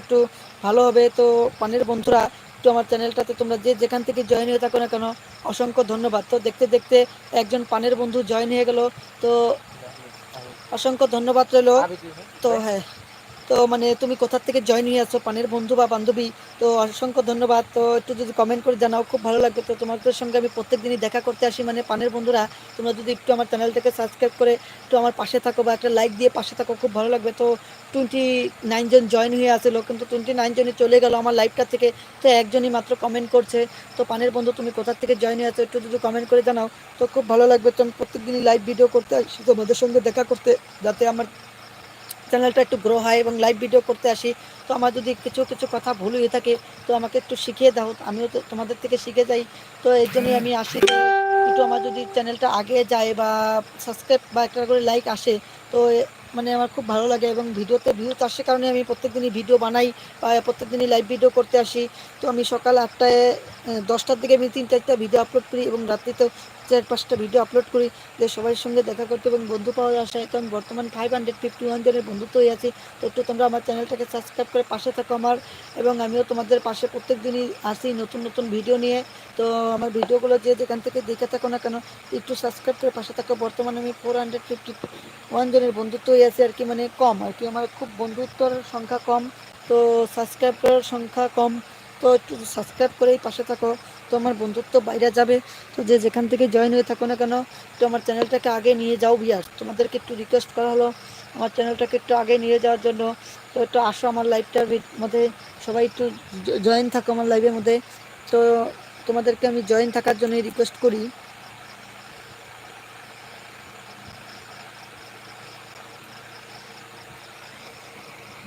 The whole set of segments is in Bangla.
একটু ভালো হবে। তো পানির বন্ধুরা, একটু আমার চ্যানেলটাতে তোমরা যে যেখান থেকে জয়েন হয়ে থাকো না কেন, অসংখ্য ধন্যবাদ। তো দেখতে দেখতে একজন পানের বন্ধু জয়েন হয়ে গেল। তো অসংখ্য ধন্যবাদ রইল। তো হ্যাঁ। তো মানে তুমি কোথার থেকে জয়েন হয়ে আছো পানের বন্ধু বা বান্ধবী? তো অসংখ্য ধন্যবাদ। তো একটু যদি কমেন্ট করে জানাও, খুব ভালো লাগবে। তো তোমাদের সঙ্গে আমি প্রত্যেক দিনই দেখা করতে আসি। মানে পানের বন্ধুরা, তোমরা যদি একটু আমার চ্যানেলটাকে সাবস্ক্রাইব করে, একটু আমার পাশে থাকো বা একটা লাইক দিয়ে পাশে থাকো, খুব ভালো লাগবে। তো টোয়েন্টি নাইন জন জয়েন হয়ে আসলো, কিন্তু টোয়েন্টি নাইন জনই চলে গেল আমার লাইভটা থেকে। তো একজনই মাত্র কমেন্ট করছে। তো পানের বন্ধু, তুমি কোথার থেকে জয়েন হয়ে আছো? একটু যদি কমেন্ট করে জানাও। তো খুব ভালো লাগবে। তো আমি প্রত্যেক দিনই লাইভ ভিডিও করতে আসি তোমাদের সঙ্গে দেখা করতে, যাতে আমার চ্যানেলটা একটু গ্রো হয় এবং লাইভ ভিডিও করতে আসি, তো আমার যদি কিছু কিছু কথা ভুল হয়ে থাকে, তো আমাকে একটু শিখিয়ে দাও, আমিও তো তোমাদের থেকে শিখে যাই। তো এর জন্যই আমি আসি। একটু আমার যদি চ্যানেলটা আগে যায় বা সাবস্ক্রাইব বা একটা করে লাইক আসে তো মানে আমার খুব ভালো লাগে এবং ভিডিওতে ভিউজ আসে কারণে আমি প্রত্যেক দিনই ভিডিও বানাই বা প্রত্যেক দিনই লাইভ ভিডিও করতে আসি। তো আমি সকাল আটটায় দশটার দিকে আমি তিন চারটা ভিডিও আপলোড করি এবং রাত্রিতেও চার পাঁচটা ভিডিও আপলোড করি। যে সবার সঙ্গে দেখা করতে এবং বন্ধু পাওয়ার আশায়। তো বর্তমান ফাইভ হান্ড্রেড ফিফটি ওয়ান জনের বন্ধুত্ব হয়ে আছি। তো একটু তোমরা আমার চ্যানেলটাকে সাবস্ক্রাইব করে পাশে থাকো আমার এবং আমিও তোমাদের পাশে প্রত্যেক দিনই আসি নতুন নতুন ভিডিও নিয়ে। তো আমার ভিডিওগুলো যে যেখান থেকে দেখে থাকো না কেন, একটু সাবস্ক্রাইব করে পাশে থাকো। বর্তমানে আমি ফোর হান্ড্রেড ফিফটি ওয়ান বন্ধুত্ব হয়ে আছে আর কি মানে কম আর কি, আমার খুব বন্ধুত্বর সংখ্যা কম, তো সাবস্ক্রাইবের সংখ্যা কম, তো একটু সাবস্ক্রাইব করেই পাশে থাকো, তো আমার বন্ধুত্ব বাইরে যাবে, তো যে যেখান থেকে জয়েন হয়ে থাকো না কেন, তো আমার চ্যানেলটাকে আগে নিয়ে যাও বিয়ার তোমাদেরকে একটু রিকোয়েস্ট করা হলো, আমার চ্যানেলটাকে একটু আগে নিয়ে যাওয়ার জন্য, তো একটু আসো আমার লাইভটার মধ্যে, সবাই একটু জয়েন থাকো আমার লাইভের মধ্যে, তো তোমাদেরকে আমি জয়েন থাকার জন্যই রিকোয়েস্ট করি।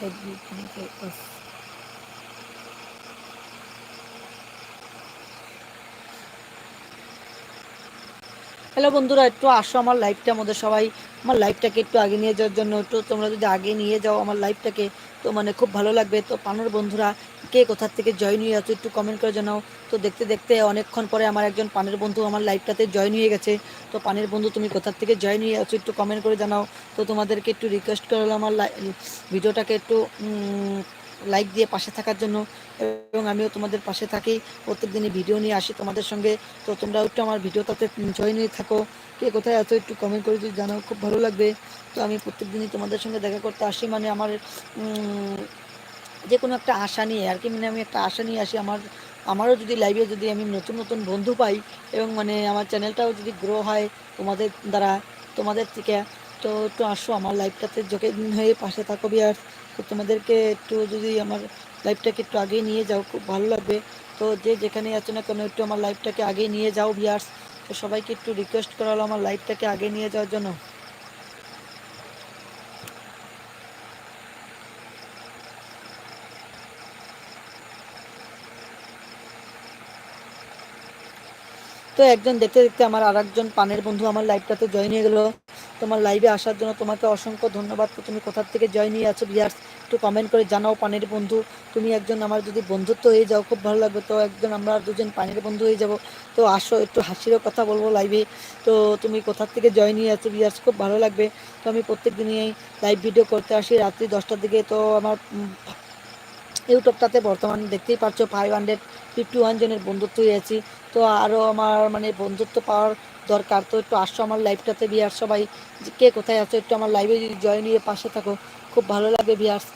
এক দুই তিন চার পাঁচ হ্যালো বন্ধুরা, একটু আসো আমার লাইভটার মধ্যে সবাই আমার লাইফটাকে একটু আগে নিয়ে যাওয়ার জন্য। একটু তোমরা যদি আগে নিয়ে যাও আমার লাইফটাকে তো মানে খুব ভালো লাগবে। তো পানোর বন্ধুরা, কে কোথার থেকে জয়েন হয়ে আছো একটু কমেন্ট করে জানাও। তো দেখতে দেখতে অনেকক্ষণ পরে আমার একজন পানের বন্ধু আমার লাইফটাতে জয়েন হয়ে গেছে। তো পানের বন্ধু, তুমি কোথার থেকে জয়েন হয়ে আছো একটু কমেন্ট করে জানাও। তো তোমাদেরকে একটু রিকোয়েস্ট করলাম আমার ভিডিওটাকে একটু লাইক দিয়ে পাশে থাকার জন্য, এবং আমিও তোমাদের পাশে থাকি। প্রত্যেক দিনই ভিডিও নিয়ে আসি তোমাদের সঙ্গে। তো তোমরা একটু আমার ভিডিওটাতে জয় নিয়ে থাকো। কে কোথায় আছো একটু কমেন্ট করে যদি জানাও, খুব ভালো লাগবে। তো আমি প্রত্যেক দিনই তোমাদের সঙ্গে দেখা করতে আসি। মানে আমার যে কোনো একটা আশা নিয়ে আর কি। মানে আমি একটা আশা নিয়ে আসি। আমার, আমারও যদি লাইভে যদি আমি নতুন নতুন বন্ধু পাই, এবং মানে আমার চ্যানেলটাও যদি গ্রো হয় তোমাদের দ্বারা, তোমাদের থেকে, তো একটু আসো আমার লাইভটাতে যোগে হয়ে পাশে থাকো বিয়ার তো তোমাদেরকে একটু যদি আমার লাইফটাকে একটু আগে নিয়ে যাও, খুব ভালো লাগবে। তো যে যেখানে আছো না কেন, একটু আমার লাইফটাকে আগে নিয়ে যাও বিয়ার্স তো সবাইকে একটু রিকোয়েস্ট করা হলো আমার লাইফটাকে আগে নিয়ে যাওয়ার জন্য। তো একজন দেখতে দেখতে আমার আর একজন পানের বন্ধু আমার লাইফটাতে জয়েন হয়ে গেলো। তোমার লাইভে আসার জন্য তোমাকে অসংখ্য ধন্যবাদ তুমি কোথার থেকে জয়েন নিয়ে আছো বিয়ার্স একটু কমেন্ট করে জানাও পানের বন্ধু। তুমি একজন আমার যদি বন্ধুত্ব হয়ে যাও, খুব ভালো লাগবে। তো একজন আমরা দুজন পানের বন্ধু হয়ে যাব। তো আসো, একটু হাসিরও কথা বলব লাইভে তো তুমি কোথার থেকে জয়েন নিয়ে আছো বিয়ার্স খুব ভালো লাগবে। তো আমি প্রত্যেক দিনই লাইভ ভিডিও করতে আসি। রাত্রি দশটার দিকে তো আমার ইউটিউবটাতে বর্তমানে দেখতেই পাচ্ছ ফাইভ হান্ড্রেড ফিফটি ওয়ান জনের বন্ধুত্ব হয়েছি তো আরও আমার মানে বন্ধুত্ব পাওয়ার দরকার। তো একটু আসছো আমার লাইভটাতে বিয়ার সবাই। কে কোথায় আছো একটু আমার লাইভে জয়েন হয়ে পাশে থাকো। খুব ভালো লাগে বিয়ার্স